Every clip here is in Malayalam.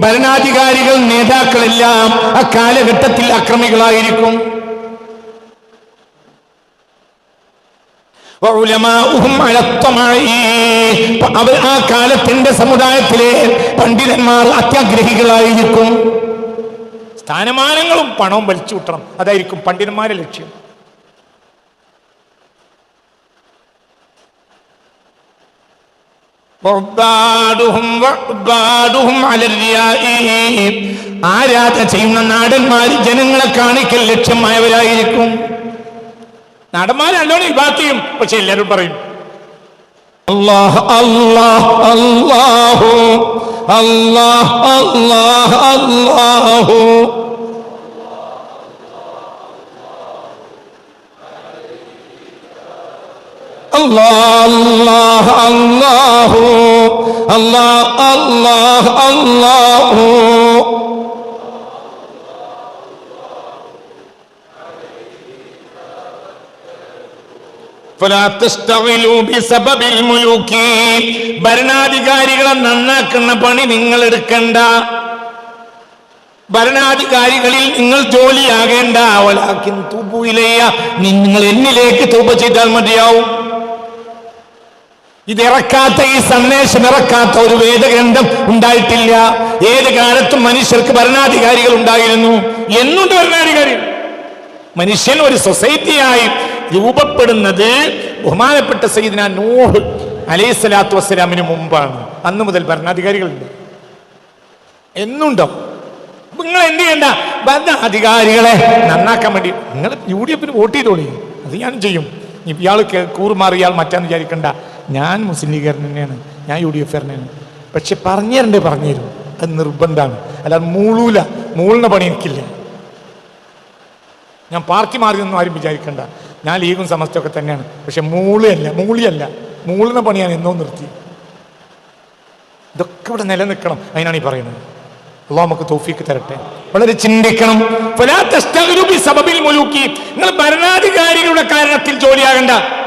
ഭരണാധികാരികൾ നേതാക്കളെല്ലാം ആ കാലഘട്ടത്തിൽ അക്രമികളായിരിക്കും. അവർ ആ കാലത്തിന്റെ സമുദായത്തിലെ പണ്ഡിതന്മാർ അത്യാഗ്രഹികളായിരിക്കും. സ്ഥാനമാനങ്ങളും പണവും വലിച്ചു കൂട്ടണം അതായിരിക്കും പണ്ഡിതന്മാരുടെ ലക്ഷ്യം. റിയാഇ. ചെയ്യുന്ന നാടന്മാര് ജനങ്ങളെ കാണിക്കൽ ലക്ഷ്യമായവരായിരിക്കും നാടന്മാരല്ലോ ഇബാത്ത് ചെയ്യും പക്ഷെ എല്ലാവരും പറയും അല്ലാഹ് അല്ലാഹ് അല്ലാഹു അല്ലാഹ് അല്ലാഹ് അല്ലാഹു അല്ലാഹ് അല്ലാഹ് അള്ളാഹു അല്ലാഹ് അല്ലാഹ് അല്ലാഹു. ഭരണാധികാരികളെ നന്നാക്കുന്ന പണി നിങ്ങൾ എടുക്കണ്ട. ഭരണാധികാരികളിൽ നിങ്ങൾ ജോലിയാകേണ്ട. നിങ്ങൾ എന്നിലേക്ക് തൂപ ചെയ്താൽ മതിയാവും. ഇത് ഇറക്കാത്ത ഈ സന്ദേശം ഇറക്കാത്ത ഒരു വേദഗ്രന്ഥം ഉണ്ടായിട്ടില്ല. ഏത് കാലത്തും മനുഷ്യർക്ക് ഭരണാധികാരികൾ ഉണ്ടായിരുന്നു? എന്നുണ്ട് ഭരണാധികാരി മനുഷ്യൻ ഒരു സൊസൈറ്റിയായി രൂപപ്പെടുന്നത് ബഹുമാനപ്പെട്ട സൈദിന നൂഹ് അലൈഹി സ്വലാത്തു വസ്സലാമിന് മുമ്പാണ്. അന്ന് മുതൽ ഭരണാധികാരികളുണ്ട് എന്നുണ്ടോ? നിങ്ങൾ എന്ത് ചെയ്യണ്ട? ഭരണാധികാരികളെ നന്നാക്കാൻ വേണ്ടി നിങ്ങൾ യു ഡി എഫിന് വോട്ട് ചെയ്തോളി. അത് ഞാൻ ചെയ്യും. ഇയാൾ കൂറുമാറിയാൽ കൂറുമാറി മറ്റാന്ന് വിചാരിക്കണ്ട. ഞാൻ മുസ്ലിം ലീഗുകാരൻ തന്നെയാണ് ഞാൻ യു ഡി എഫ് തന്നെയാണ് പക്ഷെ പറഞ്ഞു തരണ്ടേ പറഞ്ഞു തരും അത് നിർബന്ധമാണ്. അല്ലാതെ മൂളൂല. മൂളിന പണി എനിക്കില്ല. ഞാൻ പാർട്ടി മാറി മാറിയൊന്നും ആരും വിചാരിക്കണ്ട. ഞാൻ ലീഗും സമസ്തയൊക്കെ തന്നെയാണ്. പക്ഷെ മൂളിയല്ല മൂളിയല്ല. മൂളുന്ന പണിയാണ് എന്നോ നിർത്തി. ഇതൊക്കെ ഇവിടെ നിലനിൽക്കണം. അതിനാണ് ഈ പറയുന്നത്. അള്ളാഹ് നമുക്ക് തോഫീക്ക് തരട്ടെ. വളരെ ചിന്തിക്കണം. നിങ്ങൾ ഭരണാധികാരികളുടെ കാരണത്തിൽ ജോലിയാകണ്ട.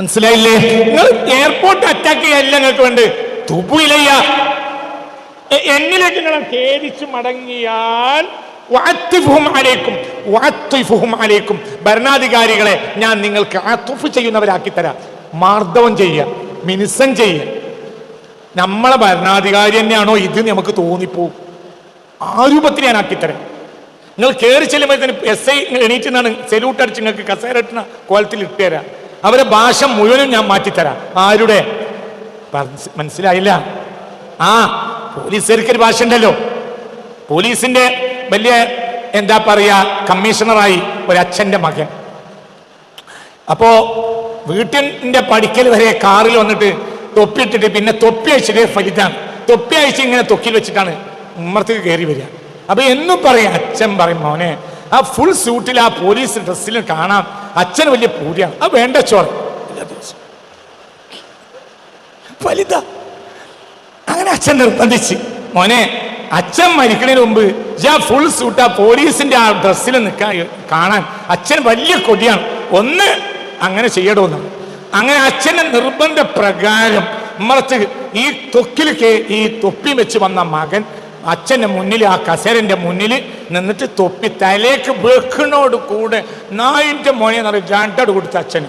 മനസ്സിലായില്ലേ? നിങ്ങൾ എയർപോർട്ട് അറ്റാക്ക് ചെയ്യല്ല നിങ്ങൾക്ക് വേണ്ട. തുബുയിലയ്യ എ- എന്നിലേക്ക് നിങ്ങൾ ഖേദിച്ചു മടങ്ങിയാൽ അലൈക്കും. ഭരണാധികാരികളെ ഞാൻ നിങ്ങൾക്ക് ആത്തുഫ് ചെയ്യുന്നവരാക്കി തരാം മാർദ്ദവം ചെയ്യുക മിനുസം ചെയ്യുക. നമ്മളെ ഭരണാധികാരി തന്നെയാണോ? ഇത് നമുക്ക് തോന്നിപ്പോവും. ആ രൂപത്തിൽ ഞാൻ ആക്കിത്തരാം. നിങ്ങൾ കയറി ചെല്ലുമ്പോഴത്തേന് എസ് ഐ എണീറ്റ് നിന്നാണ് സെലൂട്ട് അടിച്ച് നിങ്ങൾക്ക് കസേര ഇട്ടുന്ന കോലത്തിൽ ഇട്ടുതരാം അവരെ ഭാഷ മുഴുവനും ഞാൻ മാറ്റിത്തരാം. ആരുടെ? മനസ്സിലായില്ല. ആ പോലീസുകാർക്ക് ഒരു ഭാഷ ഉണ്ടല്ലോ. പോലീസിന്റെ വലിയ എന്താ പറയാ കമ്മീഷണറായി ഒരു അച്ഛന്റെ മകൻ. അപ്പോ വീട്ടിന്റെ പഠിക്കൽ വരെ കാറിൽ വന്നിട്ട് തൊപ്പിയിട്ടിട്ട് പിന്നെ തൊപ്പി അയച്ചിട്ട് ഫലിതാണ്. തൊപ്പി അയച്ച് ഇങ്ങനെ തൊക്കിൽ വെച്ചിട്ടാണ് ഉമ്മർത്തേക്ക് കയറി വരിക. അപ്പൊ എന്നും പറയും അച്ഛൻ പറയും മോനെ ആ ഫുൾ സ്യൂട്ടിൽ ആ പോലീസ് ഡ്രസ്സിൽ കാണാം. അച്ഛന് വലിയ പൂരിയാണ് അത് വേണ്ട ചോറ് എല്ലാ ദിവസവും. ഫലിത അങ്ങനെ അച്ഛൻ നിർബന്ധിച്ച്. മോനെ അച്ഛൻ മരിക്കുന്നതിന് മുമ്പ് ഞാൻ ഫുൾ സൂട്ട് ആ പോലീസിന്റെ ആ ഡ്രസ്സിൽ നിൽക്കാൻ കാണാൻ. അച്ഛൻ വലിയ കൊടിയാണ് ഒന്ന് അങ്ങനെ ചെയ്യണമെന്ന്. അങ്ങനെ അച്ഛന്റെ നിർബന്ധ പ്രകാരം മറച്ച് ഈ തൊക്കിലേക്ക് ഈ തൊപ്പി വെച്ച് വന്ന മകൻ അച്ഛന്റെ മുന്നിൽ ആ കസേരന്റെ മുന്നിൽ നിന്നിട്ട് തൊപ്പി തലേക്ക് വെക്കണോട് കൂടെ നായിന്റെ മോനെ എന്ന് പറയും രണ്ടോട് കൊടുത്ത അച്ഛന്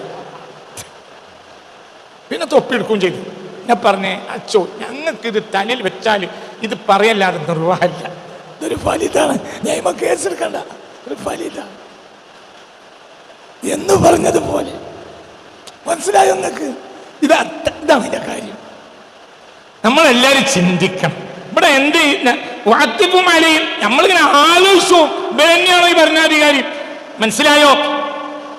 പിന്നെ തൊപ്പി എടുക്കുകയും ചെയ്തു. ഞാൻ പറഞ്ഞേ അച്ഛോ ഞങ്ങൾക്ക് ഇത് തലയിൽ വെച്ചാൽ ഇത് പറയല്ലാതെ നിർവാഹമില്ല. ഇതൊരു ഫലിതാണ്. ഞാൻ ഇമ്മ കേസെടുക്കണ്ട ഒരു ഫലിത എന്ന് പറഞ്ഞതുപോലെ. മനസ്സിലായോ നിങ്ങൾക്ക്? ഇത് ഇതാണ് ഇതിന്റെ കാര്യം. നമ്മളെല്ലാവരും ചിന്തിക്കണം. ഇവിടെ എന്ത്? വാത്തിപ്പും അലയും. നമ്മളിങ്ങനെ ആലോചിച്ചു. തന്നെയാണോ ഈ ഭരണാധികാരി? മനസ്സിലായോ?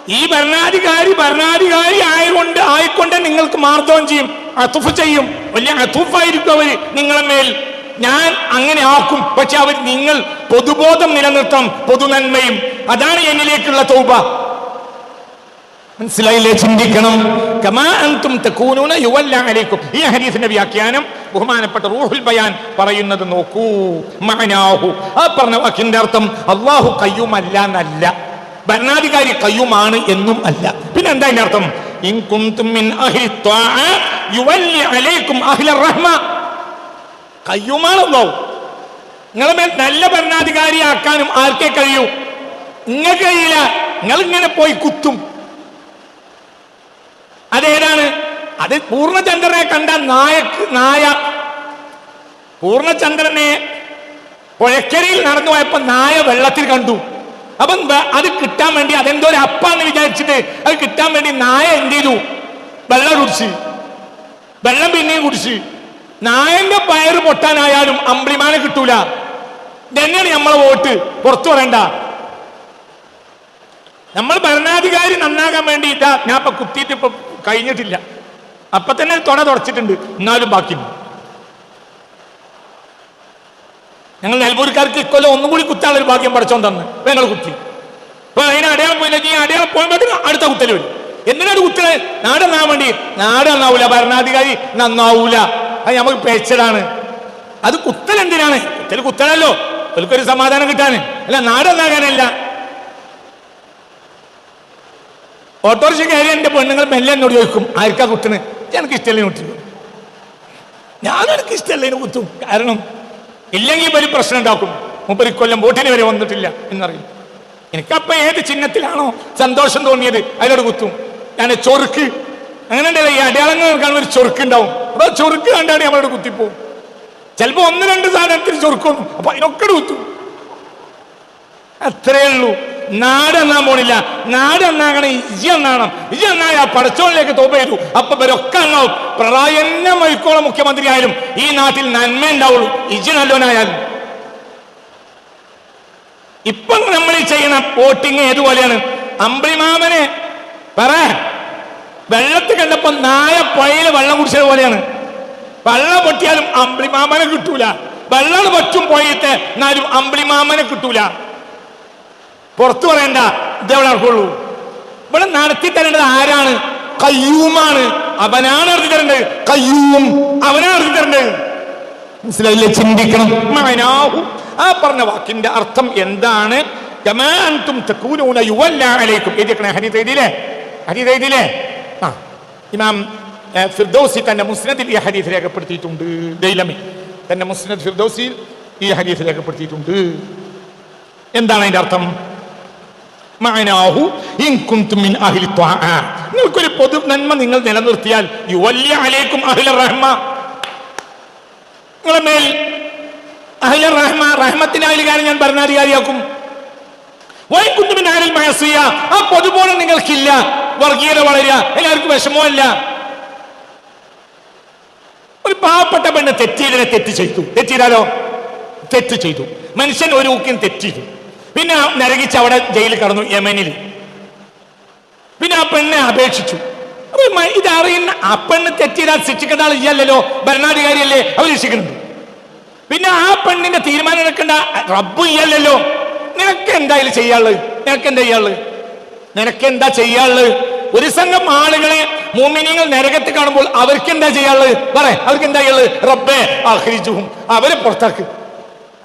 ഈ ഭരണാധികാരി ഭരണാധികാരി ആയതുകൊണ്ട് ആയിക്കൊണ്ട് നിങ്ങൾക്ക് മാർദ്ദവം ചെയ്യും. അതുഫ് ചെയ്യും. വലിയ അതുഫായിരിക്കും അവർ നിങ്ങളെ മേൽ. ഞാൻ അങ്ങനെ ആക്കും. പക്ഷെ അവർ നിങ്ങൾ പൊതുബോധം നിലനിർത്താം പൊതുനന്മയും അതാണ് എന്നിലേക്കുള്ള തൗബ. മനസ്സിലായില്ലേ? ചിന്തിക്കണം. കമാ അൻതും തകൂനൂന യുവല്ല അലൈക്കും. ഈ ഹദീസിന്റെ വ്യാഖ്യാനം ബഹുമാനപ്പെട്ട റൂഹുൽ ബയാൻ പറയുന്നത് നോക്കൂ. മഹനാഹു. ആ പറഞ്ഞ വാക്കിന്റെ അർത്ഥം അള്ളാഹു കയ്യുമല്ല എന്നല്ല. ഭരണാധികാരി കയ്യുമാണ് എന്നും അല്ല. പിന്നെ എന്താ അതിന്റെ അർത്ഥം? റഹ്മ. കയ്യുമാണല്ലോ നിങ്ങളെ മേൽ നല്ല ഭരണാധികാരിയാക്കാനും ആർക്കേ കഴിയൂ? നിങ്ങൾക്ക് കഴിയില്ല. നിങ്ങൾ ഇങ്ങനെ പോയി കുത്തും. അതേതാണ്? അത് പൂർണചന്ദ്രനെ കണ്ട നായക്ക് നായ. പൂർണചന്ദ്രനെ പുഴക്കരയിൽ നടന്നു പോയപ്പോ നായ വെള്ളത്തിൽ കണ്ടു. അപ്പം അത് കിട്ടാൻ വേണ്ടി അതെന്തോ ഒരു അപ്പാന്ന് വിചാരിച്ചിട്ട് അത് കിട്ടാൻ വേണ്ടി നായ എന്ത് ചെയ്തു? വെള്ളം കുടിച്ച്. വെള്ളം പിന്നെയും കുടിച്ച്. നായന്റെ പയറ് പൊട്ടാനായാലും അമ്പിളിമാനെ കിട്ടൂല. ഇതന്നെയാണ് നമ്മളെ വോട്ട്. പുറത്തു പറയണ്ട. നമ്മൾ ഭരണാധികാരി നന്നാകാൻ വേണ്ടി ഞാൻ ഇപ്പൊ കുത്തിയിട്ട് ഇപ്പൊ കഴിഞ്ഞിട്ടില്ല. അപ്പൊ തന്നെ തുട തുടച്ചിട്ടുണ്ട്. എന്നാലും ബാക്കിയുണ്ട് ഞങ്ങൾ നെൽപൂരിക്കാർക്ക് ഇക്കൊല്ലം ഒന്നും കൂടി കുത്താനുള്ള ഒരു ഭാഗ്യം പഠിച്ചോണ്ട് തന്നെ. ഞങ്ങൾ കുത്തി. അപ്പൊ അതിന് അടയാളം പോയില്ല. നീ അടയാളം പോകുമ്പോഴത്തേക്ക് അടുത്ത കുത്തൽ വരും. എന്തിനാണ് കുത്തൽ? നാട് നന്നാൻ വേണ്ടി. നാട് നന്നാവൂല. ഭരണാധികാരി നന്നാവൂല. അത് നമുക്ക് പേച്ചതാണ് അത് കുത്തൽ എന്തിനാണ്? കുത്തൽ കുത്തലല്ലോ. ഒരു സമാധാനം കിട്ടാന്. അല്ല നാട് നന്നാകാനല്ല. ഓട്ടോറിക്ഷ കയറി എന്റെ പെണ്ണുങ്ങൾ മെല്ലെ എന്നോട് ചോദിക്കും ആർക്കാ കുത്തണ് എനിക്ക് ഇഷ്ടമല്ലേ കുത്തും ഞാൻ എനിക്ക് ഇഷ്ടമല്ല ഇതിന് കുത്തും? കാരണം ഇല്ലെങ്കിൽ ഒരു പ്രശ്നം ഉണ്ടാക്കും. മുപ്പത് കൊല്ലം വോട്ടിന് വരെ വന്നിട്ടില്ല എന്നറിയും. എനിക്കപ്പം ഏത് ചിഹ്നത്തിലാണോ സന്തോഷം തോന്നിയത് അതിനോട് കുത്തും. ഞാൻ ചൊറുക്ക്. അങ്ങനെ ഉണ്ടല്ലോ ഈ അടയാളങ്ങൾ കാണുമ്പോൾ ഒരു ചൊറുക്ക് ഉണ്ടാവും. അപ്പൊ ആ ചൊറുക്ക് കണ്ടാണ് നമ്മളോട് കുത്തിപ്പോവും. ചിലപ്പോൾ ഒന്ന് രണ്ട് സാധനത്തിൽ ചൊറുക്കൊന്നും. അപ്പൊ അതിനൊക്കെ കുത്തും. അത്രേ ഉള്ളൂ. നാട് എന്നാൻ പോണില്ല. നാട് എന്നാകണം ഇജി എന്നാണം ഇജി എന്നായ പടച്ചോളിലേക്ക് തോപ്പേറ്റു ചെയ്തു അപ്പൊ ഇവരൊക്കെ എന്നാവും പ്രളയന്നെ മൈക്കോളം മുഖ്യമന്ത്രി ആയാലും ഈ നാട്ടിൽ നന്മ ഉണ്ടാവുള്ളൂ. ഇജി നല്ലോനായാലും ഇപ്പൊ നമ്മൾ ചെയ്യുന്ന വോട്ടിങ് ഏതുപോലെയാണ് അമ്പിളിമാമനെ പറ. വെള്ളത്തിൽ കണ്ടപ്പോ നായ പുഴയിൽ വെള്ളം കുടിച്ചത് പോലെയാണ്. വെള്ളം പൊട്ടിയാലും അമ്പിളിമാമനെ കിട്ടൂല. വെള്ളം പറ്റും പോയിട്ട് എന്നാലും അമ്പിളിമാമനെ കിട്ടൂല. പുറത്തു പറയണ്ട ഇതെവിടെ നടക്കുള്ളൂ. ഇവിടെ നടത്തി തരേണ്ടത് ആരാണ്? കയ്യൂമാണ്. അവനാണ് നടത്തി തരേണ്ടത്. കയ്യൂം അവനാണ് നടത്തി തരേണ്ടത്. ചിന്തിക്കണം. ആ പറഞ്ഞ വാക്കിന്റെ അർത്ഥം എന്താണ്? അലൈക്കും. ഇമാം മുസ്നദ് ഈ രേഖപ്പെടുത്തിയിട്ടുണ്ട്. എന്താണ് അതിന്റെ അർത്ഥം? നിങ്ങൾക്കൊരു പൊതു നന്മ നിങ്ങൾ നിലനിർത്തിയാൽ യുവല്യ അലൈക്കും അഹില റഹ്മ. നിങ്ങളെ മേൽ അഹില റഹ്മ റഹ്മത്തിന്റെ അയലുകാരൻ ഞാൻ ഭരണാധികാരിയാക്കും വൈ കുന്തുമിൻ അഹ്ലിൽ മഅസിയ. ആ പൊതുബോധം നിങ്ങൾക്കില്ല. വർഗീയത വളരുക. എല്ലാവർക്കും വിഷമമല്ല. ഒരു പാവപ്പെട്ട പെണ്ണ് തെറ്റിയതിനെ തെറ്റ് ചെയ്തു. തെറ്റിയതാലോ തെറ്റ് ചെയ്തു. മനുഷ്യൻ ഒരു ഊക്കിന് തെറ്റ് പിന്നെ നരകിച്ച് അവിടെ ജയിലിൽ കടന്നു യമനിൽ പിന്നെ ആ പെണ്ണെ അപേക്ഷിച്ചു. അപ്പൊ ഇതറിയുന്ന ആ പെണ്ണ് തെറ്റിയതാൽ ശിക്ഷിക്കേണ്ട ആൾ ഇല്ലല്ലോ ഭരണാധികാരിയല്ലേ അവർ ശിക്ഷിക്കുന്നുണ്ട് പിന്നെ ആ പെണ്ണിന്റെ തീരുമാനം എടുക്കേണ്ട റബ്ബും ഇല്ലല്ലോ. നിനക്ക് എന്തായാലും ചെയ്യാൾ നിനക്ക് എന്താ ചെയ്യാൾ നിനക്ക് എന്താ ചെയ്യാൾ ഒരു സംഘം ആളുകളെ മൂമിനിങ്ങൾ നരകത്ത് കാണുമ്പോൾ അവർക്ക് എന്താ ചെയ്യാൾ പറ അവർക്ക് എന്താ ചെയ്യാൾ റബ്ബെ ആഹ്രിച്ചു അവരെ പുറത്താക്ക്.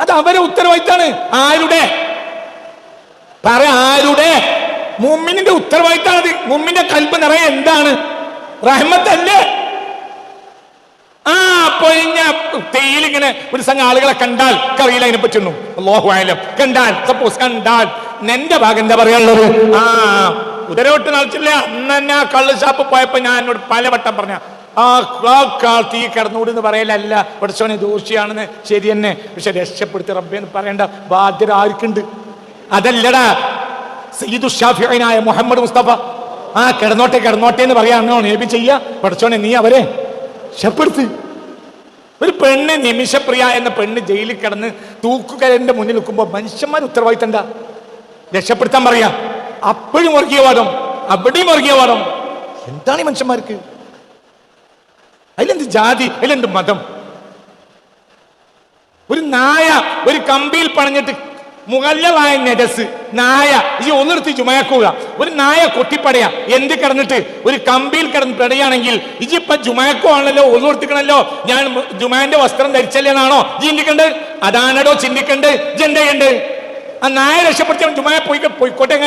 അത് അവരെ ഉത്തരവാദിത്താണ്. ആരുടെ? പറ ആരുടെ? മുമ്മിനിന്റെ ഉത്തരവാദിത്താണ് അത്. മുമ്മിന്റെ കൽപ്പ് നിറയെ എന്താണ്? റഹ്മത്തല്ലേ? ആ പൊഴിഞ്ഞ തേയിലിങ്ങനെ ഒരു സംഘം ആളുകളെ കണ്ടാൽ കറിയില്ല അതിനെ പറ്റുന്നു ലോഹമായാലും കണ്ടാൽ സപ്പോസ് കണ്ടാൽ എന്റെ ഭാഗം എന്താ പറയാനുള്ളത്? ആ ഉദരോട്ട് നളിച്ചില്ല അന്ന് തന്നെ ആ കള്ള് ഷാപ്പ് പോയപ്പോ ഞാൻ എന്നോട് പലവട്ടം പറഞ്ഞ ആ ആ കാ- തീ കിടന്നൂട് എന്ന് പറയലല്ല. പഠിച്ചോനെ ദോഷിയാണെന്ന് ശരി തന്നെ. പക്ഷെ രക്ഷപ്പെടുത്തി റബ്ബെന്ന് പറയേണ്ട ബാധ്യത ആർക്കുണ്ട്? അതല്ലടാ സയ്യിദു ഷാഫിഅനായ മുഹമ്മദ് മുസ്തഫ. ആ കിടന്നോട്ടെ കിടന്നോട്ടെ എന്ന് പറയാണോ നേബി ചെയ്യ. പഠിച്ചോണെ നീ അവരെ ശപ്പെടുത്തി. ഒരു പെണ്ണ് നിമിഷപ്രിയ എന്ന പെണ്ണ് ജയിലിൽ കിടന്ന് തൂക്കുകരന്റെ മുന്നിൽ നിൽക്കുമ്പോൾ മനുഷ്യന്മാർ ഉത്തരവാദിത്തം എന്താ? രക്ഷപ്പെടുത്താൻ പറയാ. അപ്പോഴും വർഗീയവാദം അവിടെയും വർഗീയവാദം എന്താണ് ഈ മനുഷ്യന്മാർക്ക്? അതിലെന്ത് ജാതി അതിലെന്ത് മതം? ഒരു നായ ഒരു കമ്പിയിൽ പണഞ്ഞിട്ട് മുകല്ലവായ നെരസ് നായ. ഈ ഒന്നിടത്ത് ജുമയക്കുക ഒരു നായ കൊട്ടിപ്പടയാ. എന്ത് കിടന്നിട്ട്? ഒരു കമ്പിയിൽ കിടന്ന് പിടയാണെങ്കിൽ ഇജിപ്പ ജുമയക്കോ ആണല്ലോ ഒന്നുകൊടുത്തിക്കണല്ലോ ഞാൻ ജുമാന്റെ വസ്ത്രം ധരിച്ചല്ലേന്നാണോ ചിന്തിക്കണ്ട്? അതാണടോ ചിന്തിക്കണ്ട്? ജന്തയുണ്ട് ആ നായ രക്ഷപ്പെടുത്തിയ ജുമായ പോയി പോയിക്കോട്ടെ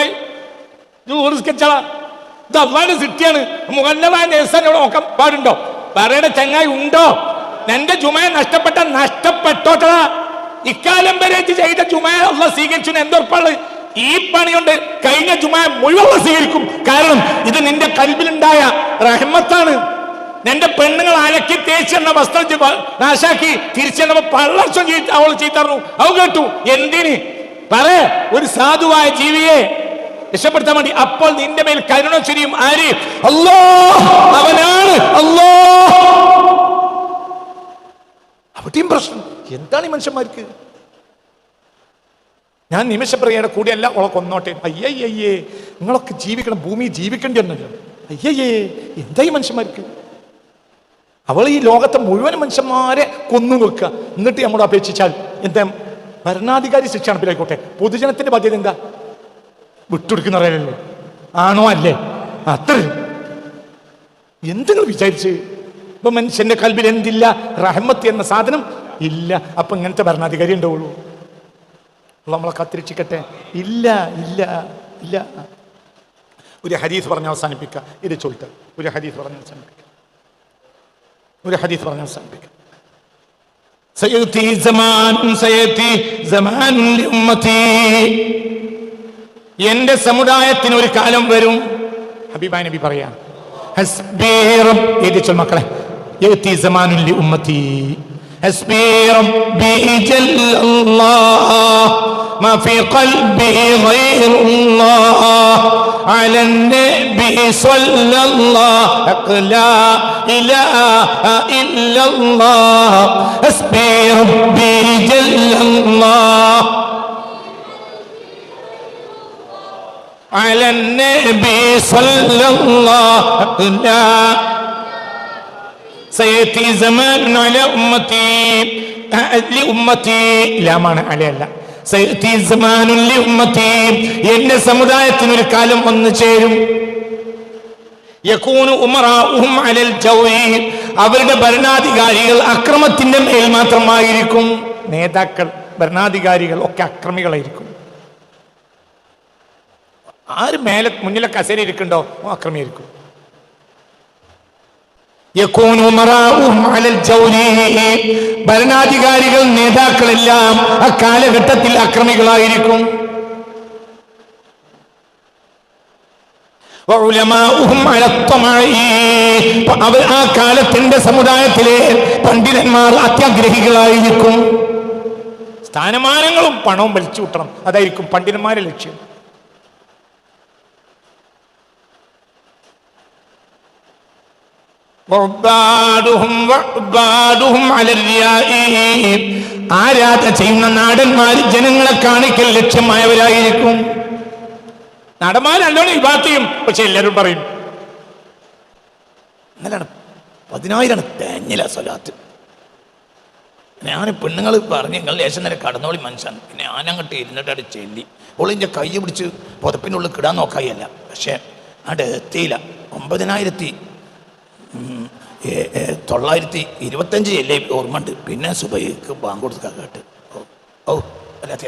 ഊറിസ്കച്ചാളാ ഇത് അള്ളാന്റെ സിറ്റിയാണ് മുകല്ലവായ ഇവിടെ നോക്കാൻ പാടുണ്ടോ? പറയുടെ ചങ്ങായി ഉണ്ടോ? നിന്റെ ജുമായ നഷ്ടപ്പെട്ട നഷ്ടപ്പെട്ടോട്ടാ ഇക്കാലം വരെ ചെയ്ത ചുമയുള്ള സ്വീകരിച്ചു എന്തോർപ്പാൾ ഈ പണിയുണ്ട്. കഴിഞ്ഞ ചുമ മുഴുവൻ സ്വീകരിക്കും. കാരണം ഇത് നിന്റെ കൽബിലുണ്ടായ റഹ്മത്താണ്. നിന്റെ പെണ്ണുങ്ങൾ അലക്കി തേച്ചെന്ന വസ്ത്രം നാശാക്കി തിരിച്ചെന്നപ്പോ പള്ളർച്ചം ചെയ്ത് അവൾ ചീത്തറു അവ കേട്ടു. എന്തിന്? പറ. ഒരു സാധുവായ ജീവിയെ രക്ഷപ്പെടുത്താൻ വേണ്ടി അപ്പോൾ നിന്റെ മേൽ കരുണ ചുരിയും ആര്? അല്ലോ അവനാണ്. അല്ലോ അവിടെയും പ്രശ്നം. എന്താണ് ഈ മനുഷ്യന്മാർക്ക്? ഞാൻ നിമിഷപ്രിയയുടെ കൂടെയല്ല കൊന്നോട്ടെ. അയ്യയ്യേ നിങ്ങളൊക്കെ ജീവിക്കണം ഭൂമി ജീവിക്കേണ്ടി വന്നല്ലോ. അയ്യയ്യേ എന്താ ഈ മനുഷ്യന്മാർക്ക്? അവൾ ഈ ലോകത്തെ മുഴുവൻ മനുഷ്യന്മാരെ കൊന്നു വെക്കുക. എന്നിട്ട് നമ്മൾ അപേക്ഷിച്ചാൽ എന്താ? ഭരണാധികാരി ശിക്ഷ നടപ്പിലായിക്കോട്ടെ. പൊതുജനത്തിന്റെ ബാധ്യത എന്താ? വിട്ടുകൊടുക്കുന്ന അറിയാലല്ലേ ആണോ അല്ലേ? അത്ര. എന്തെങ്കിലും വിചാരിച്ച്? ഇപ്പൊ മനുഷ്യന്റെ കൽബിൽ എന്തില്ല റഹ്മത്ത് എന്ന സാധനം ഇല്ല അപ്പൊ ഇങ്ങനത്തെ ഭരണാധികാരി ഉണ്ടാവുള്ളൂ അള്ളാഹ് നമ്മളെ കാത്തിരക്ഷിക്കട്ടെ ഇല്ല ഇല്ല ഇല്ല ഒരു ഹദീസ് പറഞ്ഞ് അവസാനിപ്പിക്കുക ഇത് ചോദിട്ട് ഒരു ഹദീസ് പറഞ്ഞ് അവസാനിപ്പിക്കുക ഒരു ഹദീസ് പറഞ്ഞ് അവസാനിപ്പിക്കുക سيأتي زمان سيأتي زمان لأمتي എന്റെ സമുദായത്തിന് ഒരു കാലം വരും ഹബീബായ നബി പറയാം ഹസ്ബി റബ്ബ് എഴുതി ചൊൽ മക്കളെ يأتي زمان لأمتي. حسبي ربي جل الله. ما في قلبي غير الله. على النبي صلى الله. لا إله إلا الله. حسبي ربي جل الله. على النبي صلى الله. عليه സയത്തി സമാൻ അല ഉമ്മത്തി ലി ഉമ്മത്തി ലാമാണ് അലയല്ല. സയത്തി സമാൻ ലി ഉമ്മത്തി എന്റെ സമുദായത്തിന് ഒരു കാലം വന്നു ചേരും. യക്കൂനു ഉമറാഉഹും അലൽ ജൗഇ അവരുടെ ഭരണാധികാരികൾ അക്രമത്തിന്റെ മേൽ മാത്രമായിരിക്കും. നേതാക്കൾ ഭരണാധികാരികൾ ഒക്കെ അക്രമികളായിരിക്കും. ആര് മേലെ മുന്നിലെ കസേര ഇരിക്കുന്നുണ്ടോ ആക്രമിയായിരിക്കും ഭരണാധികാരികൾ നേതാക്കളെല്ലാം ആ കാലഘട്ടത്തിൽ അക്രമികളായിരിക്കും. അവർ ആ കാലത്തിന്റെ സമുദായത്തിലെ പണ്ഡിതന്മാർ അത്യാഗ്രഹികളായിരിക്കും. സ്ഥാനമാനങ്ങളും പണവും വലിച്ചു കൂട്ടണം അതായിരിക്കും പണ്ഡിതന്മാരെ ലക്ഷ്യം. ആരാധ ചെയ്യുന്ന നാടന്മാർ ജനങ്ങളെ കാണിക്കൽ ലക്ഷ്യമായവരായിരിക്കും. നടന്മാർ നല്ലോണം ഇബാത്തിയും പക്ഷെ എല്ലാരും പറയും ഇന്നലെയാണ് പതിനായിരം തേഞ്ഞില സ്വലാത്ത്. ഞാൻ പെണ്ണുങ്ങൾ പറഞ്ഞു നിങ്ങൾ ലേശം നേരെ കടന്നോളി മനുഷ്യൻ. പിന്നെ ആനങ്ങട്ട് ഇരുന്നിട്ടാണ് ചെല്ലി. ഓളിന്റെ കൈ പിടിച്ച് പുതപ്പിനുള്ളിൽ കിടാൻ നോക്കായല്ല. പക്ഷേ അവിടെ എത്തിയില്ല. ഒമ്പതിനായിരത്തി തൊള്ളായിരത്തി ഇരുപത്തഞ്ച് ജില്ല ഓർമ്മ ഉണ്ട് പിന്നെ സുബൈക്ക് ബാങ്ക് കൊടുക്കാൻ കേട്ട്. ഓ ഓ അല്ലാത്ത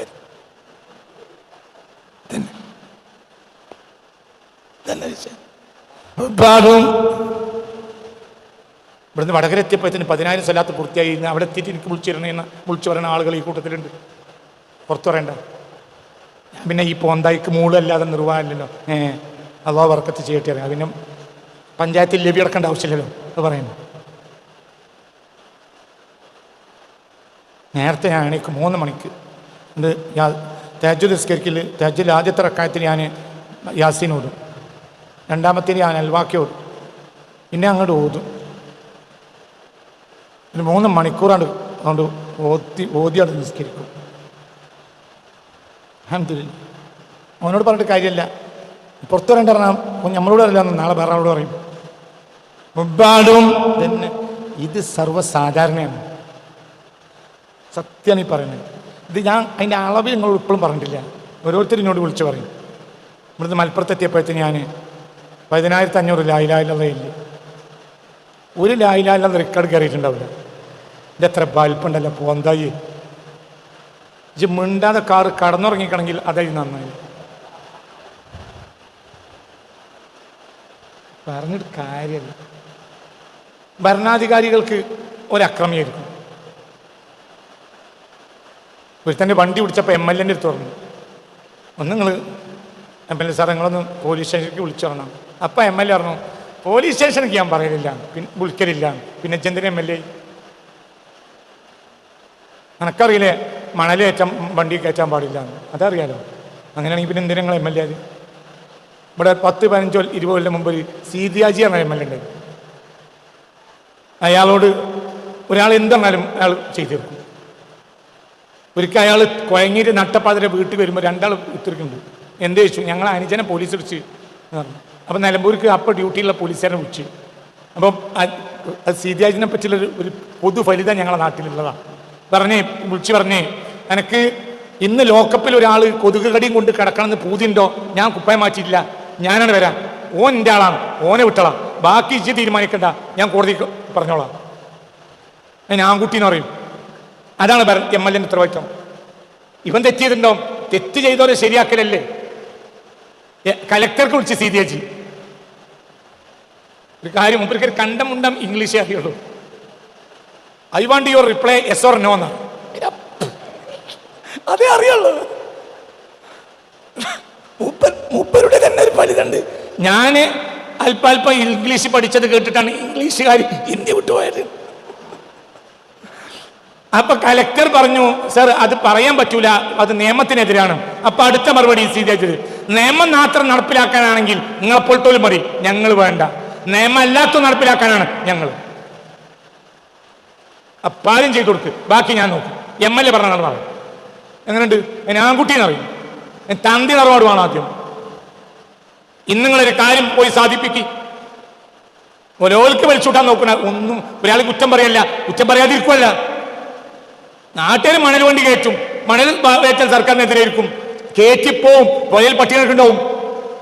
ഇവിടുന്ന് വടകര എത്തിയപ്പോഴത്തേന് പതിനായിരം സ്ഥലത്ത് പൂർത്തിയായി. ഇന്ന് അവിടെ എത്തിയിട്ട് എനിക്ക് വിളിച്ചിരുന്ന വിളിച്ചു പറയുന്ന ആളുകൾ ഈ കൂട്ടത്തിലുണ്ട്. പുറത്തു പറയണ്ട. ഞാൻ പിന്നെ ഈ പോന്തായിക്ക് മൂളല്ലാതെ നിർവാഹമില്ലല്ലോ. ഏ അള്ളാഹ് വർക്കത്ത് ചെയ്യട്ടെ. പിന്നെ പഞ്ചായത്തിൽ ലഭ്യ അടക്കേണ്ട ആവശ്യമില്ലല്ലോ എന്ന് പറയുന്നു. നേരത്തെ എനിക്ക് മൂന്ന് മണിക്ക്. ഇത് തേജുൽ നിസ്കരിക്കൽ തേജുൽ ആദ്യത്തെ റക്കായത്തിൽ ഞാൻ യാസീൻ ഓടും. ഞാൻ അൽവാക്കി ഓതും പിന്നെ അങ്ങോട്ട് ഓതും. ഒരു മൂന്ന് മണിക്കൂറാണ് അതുകൊണ്ട് ഓതി ഓതിയാണ് നിസ്കരിക്കും. അഹമ്മദില്ല അവനോട് പറഞ്ഞിട്ട് കാര്യമില്ല. പുറത്തു വരേണ്ട പറഞ്ഞാൽ നമ്മളോട് അറിയില്ല നാളെ വേറെ ആളോട് പറയും. മുമ്പാടും. തന്നെ ഇത് സർവസാധാരണയാണ്. സത്യമാണ് ഈ പറയുന്നത് ഇത് ഞാൻ അതിന്റെ അളവ് ഞങ്ങൾ ഇപ്പോഴും പറഞ്ഞിട്ടില്ല. ഓരോരുത്തരും എന്നോട് വിളിച്ച് പറയും. ഇവിടുന്ന് മലപ്പുറത്തെത്തിയപ്പോഴത്തേന് ഞാൻ പതിനായിരത്തി അഞ്ഞൂറ് ലായിലായില്ല ഒരു ലായിലായിലുള്ള റെക്കോർഡ് കയറിയിട്ടുണ്ടാവില്ല. ഇത് എത്ര വലിപ്പുണ്ടല്ലോ പോന്തായി ഇത് മിണ്ടാതെ കാറ് കടന്നുറങ്ങിക്കണമെങ്കിൽ അതായി നന്നായി. പറഞ്ഞിട്ട് കാര്യമില്ല. ഭരണാധികാരികൾക്ക് ഒരക്രമിയായിരിക്കും. തന്നെ വണ്ടി പിടിച്ചപ്പോൾ എം എൽ എന്റെ അടുത്ത് പറഞ്ഞു ഒന്ന് നിങ്ങൾ എം എൽ എ സാർ നിങ്ങളൊന്ന് പോലീസ് സ്റ്റേഷനിലേക്ക് വിളിച്ചു പറഞ്ഞു അപ്പം എം എൽ എ പറഞ്ഞു പോലീസ് സ്റ്റേഷനിലേക്ക് ഞാൻ പറയലില്ല പിന്നെ വിളിക്കലില്ല പിന്നെ ചെന്തിന് എം എൽ എ നിനക്കറിയില്ലേ മണൽ കയറ്റാൻ വണ്ടി കയറ്റാൻ പാടില്ല. അതറിയാലോ അങ്ങനെയാണെങ്കിൽ പിന്നെ എന്തിനാ നിങ്ങൾ എം എൽ എ ഇവിടെ പത്ത് പതിനഞ്ചോ ഇരുപതിന്റെ മുമ്പ് ഒരു സീതിയാജി എന്ന എം എൽ എ ഉണ്ടായി അയാളോട് ഒരാൾ എന്തെന്നാലും അയാൾ ചെയ്തു തീർക്കും. ഒരിക്കൽ അയാൾ കുഴങ്ങിയിട്ട് നട്ടപ്പാതിരെ വീട്ടിൽ വരുമ്പോൾ രണ്ടാൾ ഇത്തിരിക്കുന്നുണ്ട് എന്ത് ചോദിച്ചു? ഞങ്ങൾ അനുജനെ പോലീസ് വിളിച്ച് അപ്പം നിലമ്പൂർക്ക് അപ്പോൾ ഡ്യൂട്ടിയുള്ള പോലീസുകാരനെ വിളിച്ച്. അപ്പം സീതിയാജിനെ പറ്റിയുള്ള ഒരു- പൊതു ഫലിത ഞങ്ങളുടെ നാട്ടിലുള്ളതാണ് പറഞ്ഞേ വിളിച്ചു പറഞ്ഞേ എനിക്ക് ഇന്ന് ലോക്കപ്പിൽ ഒരാൾ കൊതുക് കടിയും കൊണ്ട് കിടക്കണമെന്ന് പൂതിയുണ്ടോ? ഞാൻ കുപ്പായം മാറ്റിയിട്ടില്ല. ഞാനാണ് വരാം. ഓൻ എന്റെ ആളാണ്. ഓനെ വിട്ടളാം. ബാക്കി ഇജ്ജ് തീരുമാനിക്കണ്ട. ഞാൻ കോടതി പറഞ്ഞോളാം. അതിന് ആൺകുട്ടി എന്ന് പറയും. അതാണ് എം എൽ എന്റെ ഉത്തരവാദിത്വം. ഇവൻ തെറ്റിയതുണ്ടോ തെറ്റ് ചെയ്തവരെ ശരിയാക്കലല്ലേ? കലക്ടർക്ക് വിളിച്ച് സി ജി ഒരു കാര്യം മുമ്പ് കണ്ടമുണ്ടം ഇംഗ്ലീഷേ അറിയുള്ളൂ. I want your reply yes or no എന്നാണ്. അതേ അറിയുള്ളൂ. മൂപ്പരുടെ തന്നെ ഒരു ഫലിതുണ്ട് ഞാൻ അല്പാൽപ്പം ഇംഗ്ലീഷ് പഠിച്ചത് കേട്ടിട്ടാണ് ഇംഗ്ലീഷുകാർ ഹിന്ദി വിട്ടുപോയത്. അപ്പൊ കലക്ടർ പറഞ്ഞു സർ അത് പറയാൻ പറ്റൂല അത് നിയമത്തിനെതിരാണ്. അപ്പൊ അടുത്ത മറുപടി സ്വീകരിച്ചത് നിയമം മാത്രം നടപ്പിലാക്കാനാണെങ്കിൽ നിങ്ങളെപ്പോഴത്തോലും മതി ഞങ്ങൾ വേണ്ട. നിയമം നിയമമല്ലാത്ത നടപ്പിലാക്കാനാണ് ഞങ്ങൾ. അപ്പാലും ചെയ്തു കൊടുക്ക് ബാക്കി ഞാൻ നോക്കും. എം എൽ എ പറഞ്ഞ നടന്നാണ് എങ്ങനെയുണ്ട്? അറിയും. ഞാൻ തന്തി നടപാടുമാണ് ആദ്യം. ഇന്ന് നിങ്ങളൊരു കാര്യം പോയി സാധിപ്പിക്കും. ഓരോർക്ക് വലിച്ചുവിട്ടാൻ നോക്കണ ഒന്നും ഒരാൾ കുറ്റം പറയല്ല കുറ്റം പറയാതിരിക്കുമല്ല നാട്ടുകാർ മണൽ വണ്ടി കയറ്റും. മണൽ ബ- സർക്കാരിനെതിരെ ഇരിക്കും. കയറ്റിപ്പോവും പുഴയിൽ പട്ടികൾക്കുണ്ടാവും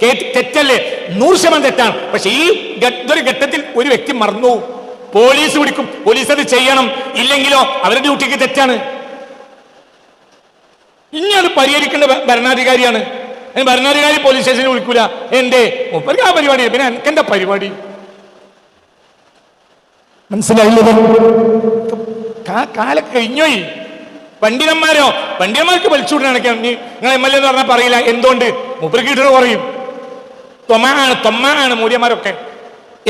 കേറ്റ് തെറ്റല്ലേ? നൂറ് ശതമാനം തെറ്റാണ്. പക്ഷെ ഈ ഒരു ഘട്ടത്തിൽ ഒരു വ്യക്തി മറന്നു പോലീസ് പിടിക്കും. പോലീസ് അത് ചെയ്യണം. ഇല്ലെങ്കിലോ അവരുടെ ഡ്യൂട്ടിക്ക് തെറ്റാണ്. ഇനി അത് പരിഹരിക്കേണ്ട ഭരണാധികാരിയാണ്. ഭരണാധികാരി പോലീസ് സ്റ്റേഷനിൽ വിളിക്കൂല. എന്റെ ഒപ്പർക്ക് ആ പരിപാടി പിന്നെ എനിക്കെന്താ പരിപാടി? മനസ്സിലായില്ലേ കാലം കഴിഞ്ഞോയി പണ്ഡിതന്മാരോ? പണ്ഡിതന്മാർക്ക് വലിച്ചുവിടണ നിങ്ങൾ എം എൽ എന്ന് പറഞ്ഞാൽ പറയില്ല. എന്തുകൊണ്ട്? മൂപ്പർക്ക് കിട്ടണ പറയും തൊമാണ് തൊമ്മാണ് മൂല്യന്മാരൊക്കെ.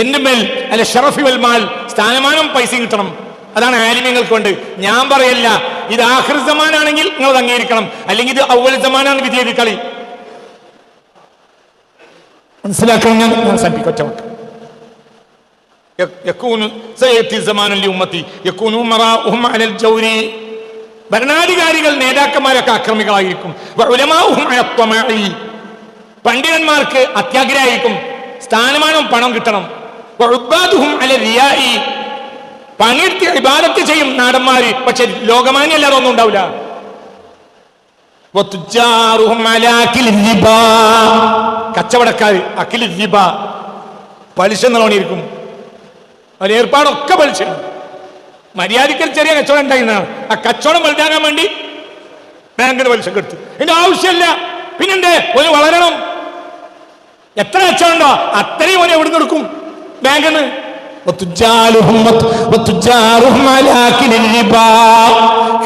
എന്റെ മേൽ അല്ലെ ഷറഫി വൽമാൽ സ്ഥാനമാനം പൈസ കിട്ടണം. അതാണ് ആലിമ്യങ്ങൾക്ക് കൊണ്ട് ഞാൻ പറയല്ല ഇത് ആഹൃ സമാനാണെങ്കിൽ നിങ്ങൾ അത് അംഗീകരിക്കണം. അല്ലെങ്കിൽ ഇത് ഔവൽ സമാനാണ് വിധി മനസ്സിലാക്കണം ഞാൻ. അവസാനിപ്പിക്കും ഭരണാധികാരികൾ നേതാക്കന്മാരൊക്കെ അക്രമികളായിരിക്കും. പണ്ഡിതന്മാർക്ക് അത്യാഗ്രഹായിരിക്കും സ്ഥാനമാനവും പണം കിട്ടണം. പണിയെടുത്ത് ഇബാദത്ത് ചെയ്യും നാടന്മാര്. പക്ഷെ ലോകമാന്യ അല്ലാതെ ഒന്നും ഉണ്ടാവില്ല കച്ചവടക്കാര് അഖിൽ റിബ പലിശ നല്ലോണിയിരിക്കും ഒരു ഏർപ്പാടൊക്കെ പലിശ മര്യാദയ്ക്ക് ചെറിയ കച്ചവടം ഉണ്ടായിരുന്നതാണ്. ആ കച്ചവടം വലുതാകാൻ വേണ്ടി ബാങ്കിന് പലിശ എടുത്തു ഇതിന്റെ ആവശ്യമില്ല. പിന്നെന്തേ? ഒരു വളരണം. എത്ര കച്ചവടം ഉണ്ടോ അത്രയും ഒരു എവിടെ നിന്ന് ബാങ്കിന്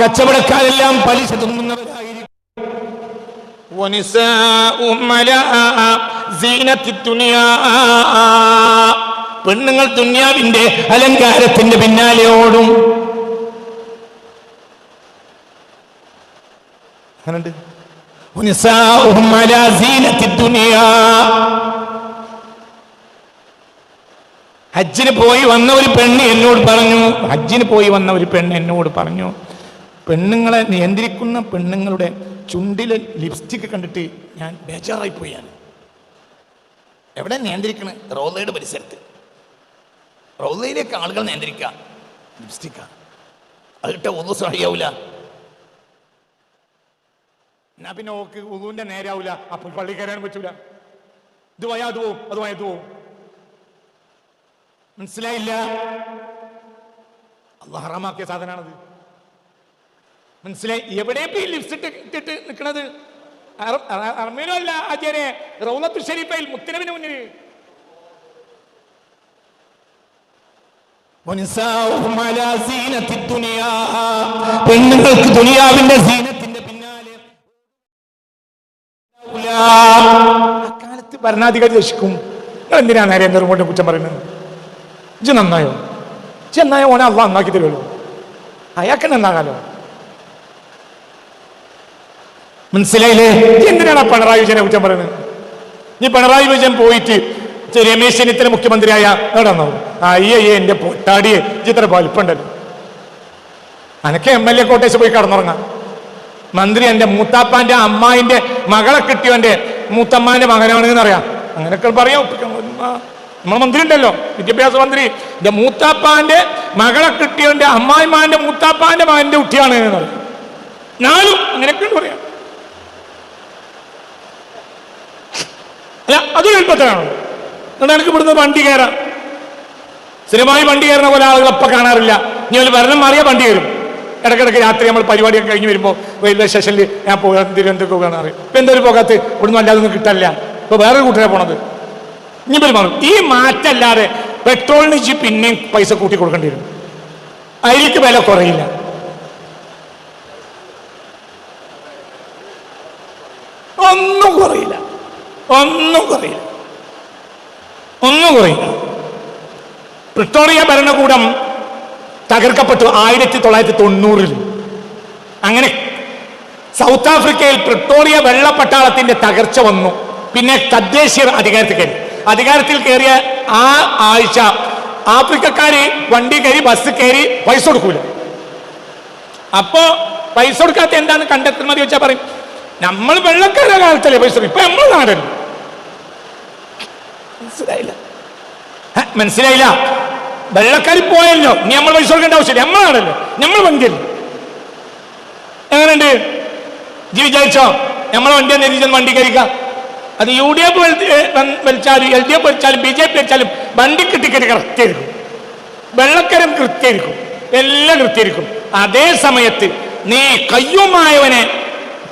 കച്ചവടക്കാരെല്ലാം പലിശ തിന്നുന്നവരായിരിക്കും പെണ്ണുങ്ങൾ തുന്യാവിന്റെ അലങ്കാരത്തിന്റെ പിന്നാലെ ഓടും അങ്ങനുണ്ട്. ഹജ്ജിന് പോയി വന്ന ഒരു പെണ്ണ് എന്നോട് പറഞ്ഞു. ഹജ്ജിന് പോയി വന്ന ഒരു പെണ്ണ് എന്നോട് പറഞ്ഞു. പെണ്ണുങ്ങളെ നിയന്ത്രിക്കുന്ന പെണ്ണുങ്ങളുടെ ചുണ്ടിലെ ലിപ്സ്റ്റിക് കണ്ടിട്ട് ഞാൻ ബേജാറായി പോയാണ് എവിടെ നിയന്ത്രിക്കണ? റോലയുടെ പരിസരത്ത്. റോലയിലേക്ക് ആളുകൾ നിയന്ത്രിക്കുക ലിപ്സ്റ്റിക്കാണ് അതിട്ട ഒന്നും സഹിയാവില്ല എന്നാ പിന്നെ ഓക്ക് ഉതുവിന്റെ നേരാവൂല. അപ്പോൾ പള്ളി കയറാൻ പറ്റൂല. ഇത് പോയാ അത് പോവും അത് പോയാ അത് പോവും. മനസ്സിലായില്ല? അള്ളാഹ് ഹറാമാക്കിയ സാധനമാണത് മനസ്സിലായി? എവിടെയൊക്കെ ഈ ലിപ്സ്റ്റിക് ഇട്ടിട്ട് നിൽക്കണത് അർമീനോ അല്ല ആചാര്യ? റൗലത്തു ഷരീഫയിൽ മുത്തനബിന് മുന്നിൽ. പെണ്ണുങ്ങൾക്ക് ദുനിയാവിന്റെ സീനത്തിന്റെ പിന്നാലെ. അക്കാലത്ത് ഭരണാധികാരി രക്ഷിക്കും നിങ്ങൾ എന്തിനാ നരേന്ദ്രമോദിനെ കുറ്റം പറയുന്നത്? ഇജ് നന്നായോ? ഇജ് നന്നായോ? ഓനെ അള്ളാഹ് നന്നാക്കി തരുമല്ലോ. അയാൾക്ക് നന്നാകാലോ? മനസ്സിലായില്ലേ? എന്തിനാണ് പിണറായി വിജയനെ കുറ്റം പറയുന്നത് നീ പിണറായി വിജയൻ പോയിട്ട് രമേശ് ചെന്നിത്തല മുഖ്യമന്ത്രിയായ നടന്നു അയ്യേ എന്റെ പൊട്ടാടിയെ. ചിത്ര വലിപ്പുണ്ടല്ലോ അനക്ക് എം എൽ എ കോട്ടേശ് പോയി കടന്നുറങ്ങാം. മന്ത്രി എന്റെ മൂത്താപ്പാന്റെ അമ്മായിന്റെ മകളെ കിട്ടിയവന്റെ മൂത്തമ്മാന്റെ മകനാണ് എന്നറിയാം അങ്ങനെയൊക്കെ പറയാം നമ്മളെ മന്ത്രി ഉണ്ടല്ലോ വിദ്യാഭ്യാസ മന്ത്രി. എന്റെ മൂത്താപ്പാന്റെ മകളെ കിട്ടിയവന്റെ അമ്മായിമാന്റെ മൂത്താപ്പാന്റെ മകന്റെ കുട്ടിയാണ് ഞാനും അങ്ങനെയൊക്കെ പറയാം. അല്ല അത് എന്നാൽ എനിക്ക് ഇവിടുന്ന് വണ്ടി കയറാം. സ്ഥിരമായി വണ്ടി കയറുന്ന പോലെ ആളുകൾ അപ്പം കാണാറില്ല. ഇനി ഒരു വരണം മാറിയാൽ വണ്ടി കയറും. ഇടയ്ക്കിടയ്ക്ക് രാത്രി നമ്മൾ പരിപാടിയൊക്കെ കഴിഞ്ഞ് വരുമ്പോൾ റെയിൽവേ സ്റ്റേഷനിൽ ഞാൻ പോകാൻ തിരുവനന്തപുരം പോകാൻ പറയും. ഇപ്പം എന്തായാലും പോകാത്ത? ഇവിടുന്ന് അല്ലാതെ ഒന്നും കിട്ടല്ല. ഇപ്പോൾ വേറൊരു കൂട്ടരെ പോണത്. ഇനി പെരുമാറും ഈ മാറ്റല്ലാതെ പെട്രോളിന് ഇച്ചി പിന്നെയും പൈസ കൂട്ടി കൊടുക്കേണ്ടി വരും. അരിക്ക് വില കുറയില്ല. ഒന്നും കുറയില്ല. ഒന്നും കുറയില്ല. ഒന്നും കുറയില്ല. പ്രിട്ടോറിയ ഭരണകൂടം തകർക്കപ്പെട്ടു ആയിരത്തി തൊള്ളായിരത്തി തൊണ്ണൂറിൽ അങ്ങനെ സൗത്ത് ആഫ്രിക്കയിൽ പ്രിട്ടോറിയ വെള്ളപ്പട്ടാളത്തിന്റെ തകർച്ച വന്നു. പിന്നെ തദ്ദേശീയർ അധികാരത്തിൽ കയറി. അധികാരത്തിൽ കയറിയ ആ ആഴ്ച ആഫ്രിക്കക്കാര് വണ്ടി കയറി ബസ് കയറി പൈസ കൊടുക്കൂല. അപ്പോ പൈസ കൊടുക്കാത്ത എന്താണ് കണ്ടെത്തുന്നത് ചോദിച്ചാൽ പറയും നമ്മൾ വെള്ളക്കാരുടെ കാലത്തല്ലേ പൈസ. ഇപ്പൊ നമ്മൾ നാടല്ലേ? മനസ്സിലായില്ല. മനസ്സിലായില്ല. വെള്ളക്കാരി പോയല്ലോ. ഇനി നമ്മൾ പൈസ കൊടുക്കേണ്ട ആവശ്യമില്ല. നമ്മളാണല്ലോ. നമ്മൾ വണ്ടിയല്ലേ. എങ്ങനെയുണ്ട്? ജി വിചാരിച്ചോ? നമ്മളെ വണ്ടി ഇതിൽ വണ്ടി കയറിക്കാം. അത് യു ഡി എഫ് വലിച്ചാലും എൽ ഡി എഫ് വലിച്ചാലും ബി ജെ പി വലിച്ചാലും വണ്ടിക്ക് ടിക്കറ്റ് കൃത്യമായിരിക്കും. വെള്ളക്കരം കൃത്യമായിരിക്കും. എല്ലാം കൃത്യമായിരിക്കും. അതേ സമയത്ത് നീ കയ്യുമായവനെ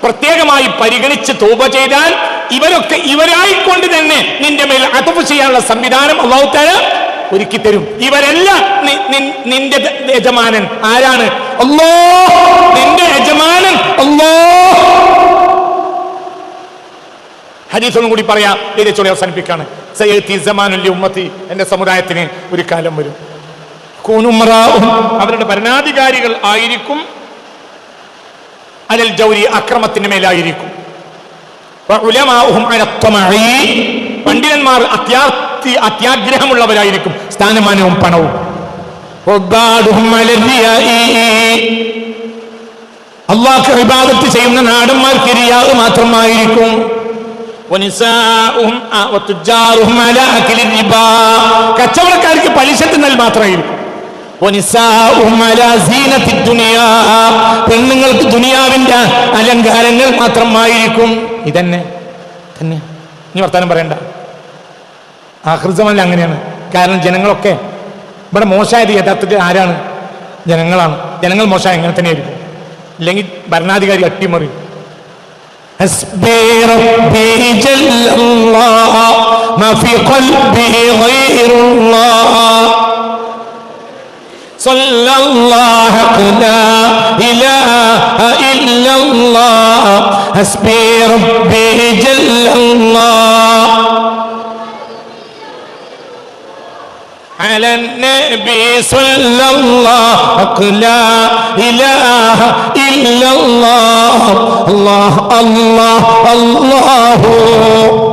പ്രത്യേകമായി പരിഗണിച്ച് തൂപ ചെയ്താൽ ഇവരൊക്കെ ഇവരായിക്കൊണ്ട് തന്നെ നിന്റെ മേൽ അതഫ് ചെയ്യാനുള്ള സംവിധാനം അള്ളാഹുത്താര ഒരുക്കി തരും. ഇവരെല്ലാം നിന്റെ യജമാനൻ. ആരാണ്? അല്ലോ നിന്റെ യജമാനൻ അല്ലോ ഹദീസൊന്നും കൂടി പറയാം. ഇതേ ചൊല്ലി അവസാനിപ്പിക്കാണ്. സയ്യത്തി ഉമ്മത്തി എന്റെ സമുദായത്തിന് ഒരു കാലം വരും. കൂനുമറാവും അവരുടെ ഭരണാധികാരികൾ ആയിരിക്കും. അലൽ ജൗരി അക്രമത്തിന് മേലായിരിക്കും. പണ്ഡിതന്മാർ അത്യാർത്തി അത്യാഗ്രഹമുള്ളവരായിരിക്കും സ്ഥാനമാനവും പണവും. അള്ളാഹ് ഇബാദത്ത് ചെയ്യുന്ന നാടന്മാർക്ക് റിയാവ് മാത്രമായിരിക്കും. കച്ചവടക്കാർക്ക് പലിശ തിന്നൽ മാത്രമായിരിക്കും. പെണ്ണുങ്ങൾക്ക് ദുനിയാവിന്റെ അലങ്കാരങ്ങൾ മാത്രമായിരിക്കും ഇതന്നെ തന്നെ ഇനി വർത്താനം പറയണ്ട ആഹൃതമല്ല അങ്ങനെയാണ് കാരണം ജനങ്ങളൊക്കെ ഇവിടെ മോശമായത് യഥാർത്ഥത്തിൽ ആരാണ് ജനങ്ങളാണ് ജനങ്ങൾ മോശം എങ്ങനെ തന്നെയായിരിക്കും ഇല്ലെങ്കിൽ ഭരണാധികാരി അട്ടിമറി حسبي ربي جل الله ما في قلبي غير الله صلى الله لا إله إلا الله حسبي ربي جل الله على النبي صلى الله لا إله إلا الله الله الله الله الله.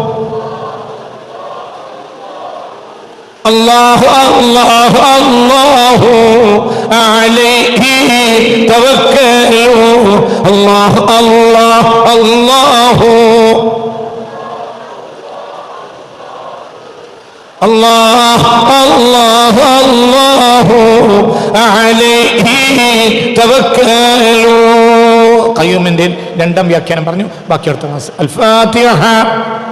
الله الله عليه توكلوا الله الله الله الله الله الله عليه توكلوا കയ്യൂമിന്റെ രണ്ടാം വ്യാഖ്യാനം പറഞ്ഞു ബാക്കി അടുത്ത മാസം അൽ ഫാത്തിഹ